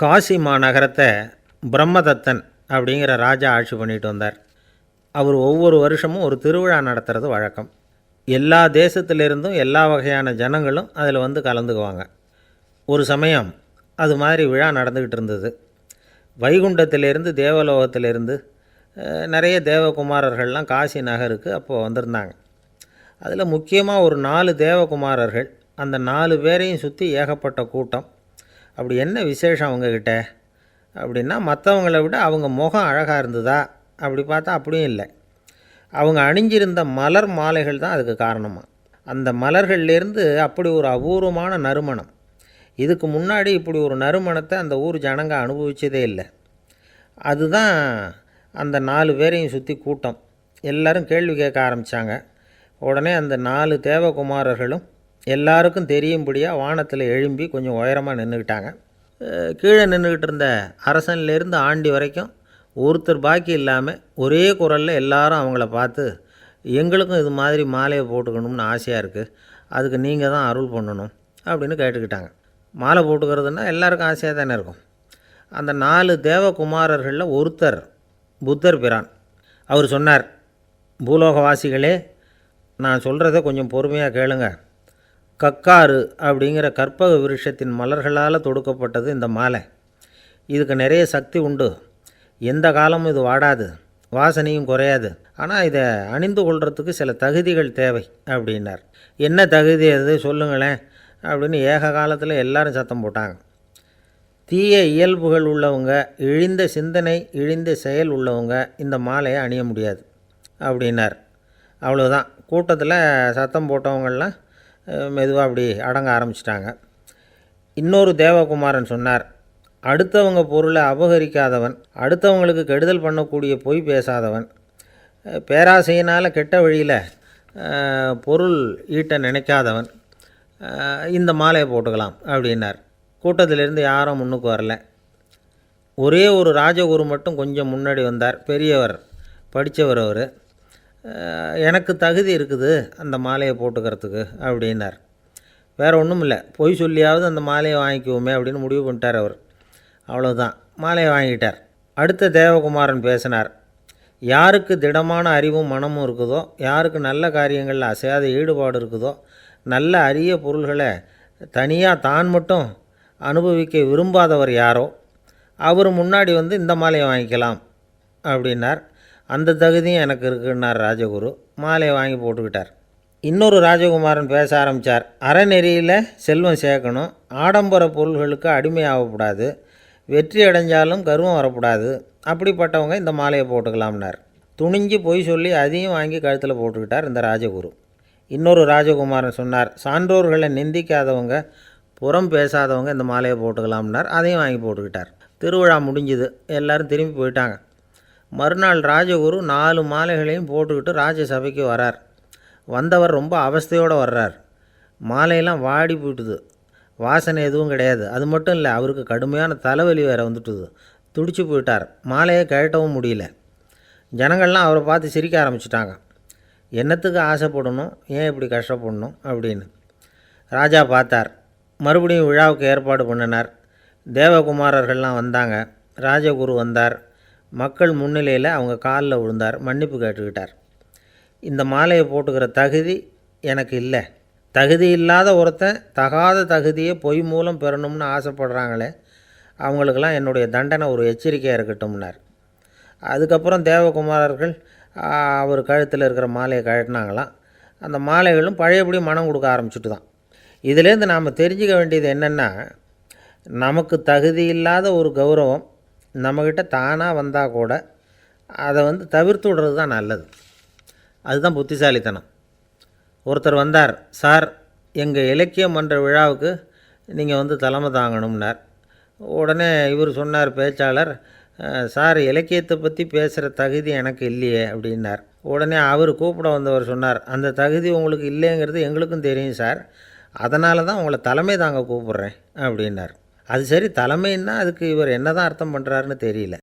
காசி மாநகரத்தை பிரம்மதத்தன் அப்படிங்கிற ராஜா ஆட்சி பண்ணிட்டு வந்தார். அவர் ஒவ்வொரு வருஷமும் ஒரு திருவிழா நடத்துறது வழக்கம். எல்லா தேசத்திலிருந்தும் எல்லா வகையான ஜனங்களும் அதில் வந்து கலந்துக்குவாங்க. ஒரு சமயம் அது மாதிரி விழா நடந்துக்கிட்டு இருந்தது. வைகுண்டத்திலேருந்து தேவலோகத்திலேருந்து நிறைய தேவகுமாரர்கள்லாம் காசி நகருக்கு அப்போது வந்திருந்தாங்க. அதில் முக்கியமாக ஒரு நாலு தேவகுமாரர்கள் அந்த நாலு பேரையும் சுற்றி ஏகப்பட்ட கூட்டம். அப்படி என்ன விசேஷம் அவங்கக்கிட்ட அப்படின்னா மற்றவங்கள விட அவங்க முகம் அழகாக இருந்ததா? அப்படி பார்த்தா அப்படியும் இல்லை. அவங்க அணிஞ்சிருந்த மலர் மாலைகள் தான் அதுக்கு காரணமாக அந்த மலர்கள்லேருந்து அப்படி ஒரு அபூர்வமான நறுமணம். இதுக்கு முன்னாடி இப்படி ஒரு நறுமணத்தை அந்த ஊர் ஜனங்க அனுபவித்ததே இல்லை. அதுதான் அந்த நாலு பேரையும் சுற்றி கூட்டம். எல்லோரும் கேள்வி கேட்க ஆரம்பித்தாங்க உடனே அந்த நாலு தேவகுமாரர்களும் எல்லாருக்கும் தெரியும்படியாக வானத்தில் எழும்பி கொஞ்சம் உயரமாக நின்றுக்கிட்டாங்க கீழே நின்றுக்கிட்டு இருந்த அரசன்லேருந்து ஆண்டி வரைக்கும் ஒருத்தர் பாக்கி இல்லாமல் ஒரே குரலில் எல்லாரும் அவங்கள பார்த்து எங்களுக்கும் இது மாதிரி மாலையை போட்டுக்கணும்னு ஆசையாக இருக்குது அதுக்கு நீங்கள் தான் அருள் பண்ணணும். அப்படின்னு கேட்டுக்கிட்டாங்க. மாலை போட்டுக்கிறதுனா எல்லாருக்கும் ஆசையாக தானே இருக்கும். அந்த நாலு தேவகுமாரர்களில் ஒருத்தர் புத்தர் பிரான். அவர் சொன்னார் பூலோகவாசிகளே நான் சொல்கிறத கொஞ்சம் பொறுமையாக கேளுங்கள் கக்காரு அப்படிங்கிற கற்பக விருஷத்தின் மலர்களால் தொடுக்கப்பட்டது இந்த மாலை. இதுக்கு நிறைய சக்தி உண்டு. எந்த காலமும் இது வாடாது. வாசனையும் குறையாது. ஆனால் இதை அணிந்து கொள்றதுக்கு சில தகுதிகள் தேவை அப்படின்னார். என்ன தகுதி அது? சொல்லுங்களேன். அப்படின்னு ஏக காலத்தில் எல்லாரும் சத்தம் போட்டாங்க. தீய இயல்புகள் உள்ளவங்க இழிந்த சிந்தனை இழிந்த செயல் உள்ளவங்க இந்த மாலையை அணிய முடியாது அப்படின்னார். அவ்வளோதான் கூட்டத்தில் சத்தம் போட்டவங்கள்லாம் மெதுவாக அப்படி அடங்க ஆரம்பிச்சிட்டாங்க. இன்னொரு தேவகுமாரன் சொன்னார் அடுத்தவங்க பொருளை அபகரிக்காதவன் அடுத்தவங்களுக்கு கெடுதல் பண்ணக்கூடிய பொய் பேசாதவன். பேராசையினால் கெட்ட வழியில் பொருள் ஈட்ட நினைக்காதவன். இந்த மாலையை போட்டுக்கலாம் அப்படின்னார். கூட்டத்திலிருந்து யாரும் முன்னுக்கு வரல. ஒரே ஒரு ராஜகுரு மட்டும் கொஞ்சம் முன்னாடி வந்தார். பெரியவர் படித்தவர் அவர். எனக்கு தகுதி இருக்குது அந்த மாலையை போட்டுக்கிறதுக்கு அப்படின்னார். வேறு ஒன்றும் இல்லை. பொய் சொல்லியாவது அந்த மாலையை வாங்கிக்குவோமே அப்படின்னு முடிவு பண்ணிட்டார் அவர். அவ்வளோதான் மாலையை வாங்கிட்டார். அடுத்த தேவகுமாரன் பேசினார். யாருக்கு திடமான அறிவும் மனமும் இருக்குதோ யாருக்கு நல்ல காரியங்களில் அசையாத ஈடுபாடு இருக்குதோ நல்ல அரிய பொருள்களை தனியாக தான் மட்டும் அனுபவிக்க விரும்பாதவர் யாரோ அவர் முன்னாடி வந்து இந்த மாலையை வாங்கிக்கலாம் அப்படின்னார். அந்த தகுதியும் எனக்கு இருக்குன்னார் ராஜகுரு. மாலையை வாங்கி போட்டுக்கிட்டார். இன்னொரு ராஜகுமாரன் பேச ஆரம்பித்தார் அறநெறியில் செல்வம் சேர்க்கணும். ஆடம்பர பொருள்களுக்கு அடிமையாகக்கூடாது வெற்றி அடைஞ்சாலும் கர்வம் வரக்கூடாது. அப்படிப்பட்டவங்க இந்த மாலையை போட்டுக்கலாம்னார். துணிஞ்சு பொய் சொல்லி அதையும் வாங்கி கழுத்தில் போட்டுக்கிட்டார் இந்த ராஜகுரு. இன்னொரு ராஜகுமாரன் சொன்னார் சான்றோர்களை நிந்திக்காதவங்க புறம் பேசாதவங்க இந்த மாலையை போட்டுக்கலாம்னார். அதையும் வாங்கி போட்டுக்கிட்டார். திருவிழா முடிஞ்சுது. எல்லோரும் திரும்பி போயிட்டாங்க. மறுநாள் ராஜகுரு நாலு மாலைகளையும் போட்டுக்கிட்டு ராஜசபைக்கு வரார். வந்தவர் ரொம்ப அவஸ்தையோடு வர்றார். மாலையெல்லாம் வாடி போயிட்டுது. வாசனை எதுவும் கிடையாது. அது மட்டும் இல்லை அவருக்கு கடுமையான தலைவலி வேறு வந்துட்டுது. துடிச்சு போயிட்டார். மாலையை கழட்டவும் முடியல. ஜனங்கள்லாம் அவரை பார்த்து சிரிக்க ஆரம்பிச்சிட்டாங்க. என்னத்துக்கு ஆசைப்படணும்? ஏன் இப்படி கஷ்டப்படணும்? அப்படின்னு. ராஜா பார்த்தார். மறுபடியும் விழாவுக்கு ஏற்பாடு பண்ணினார். தேவகுமாரர்கள்லாம் வந்தாங்க. ராஜகுரு வந்தார். மக்கள் முன்னிலையில் அவங்க காலில் விழுந்தார் மன்னிப்பு கேட்டுக்கிட்டார். இந்த மாலையை போட்டுக்கிற தகுதி எனக்கு இல்லை. தகுதி இல்லாத ஒருத்தன் தகாத தகுதியை பொய் மூலம் பெறணும்னு ஆசைப்படுறாங்களே அவங்களுக்கெல்லாம் என்னுடைய தண்டனை ஒரு எச்சரிக்கையாக இருக்கட்டும்னார். அதுக்கப்புறம் தேவகுமாரர்கள் அவர் கழுத்தில் இருக்கிற மாலையை கழட்டினாங்களாம். அந்த மாலைகளும் பழையபடி மனம் கொடுக்க ஆரம்பிச்சுட்டு தான் இதுலேருந்து நாம் தெரிஞ்சுக்க வேண்டியது என்னென்னா நமக்கு தகுதி இல்லாத ஒரு கௌரவம் நம்மக்கிட்ட தானாக வந்தால் கூட அதை வந்து தவிர்த்து விடுறது தான் நல்லது. அதுதான் புத்திசாலித்தனம். ஒருத்தர் வந்தார் சார் எங்கள் இலக்கிய மன்ற விழாவுக்கு நீங்கள் வந்து தலைமை தாங்கணும்னார். உடனே இவர் சொன்னார் பேச்சாளர் சார் இலக்கியத்தை பற்றி பேசுகிற தகுதி எனக்கு இல்லையே அப்படின்னார். உடனே அவர் கூப்பிட வந்தவர் சொன்னார் அந்த தகுதி உங்களுக்கு இல்லைங்கிறது எங்களுக்கும் தெரியும் சார். அதனால தான் உங்களை தலைமை தாங்க கூப்பிட்றேன் அப்படின்னார். அது சரி தலைமைன்னா அதுக்கு இவர் என்ன தான் அர்த்தம் பண்ணுறாருன்னு தெரியல.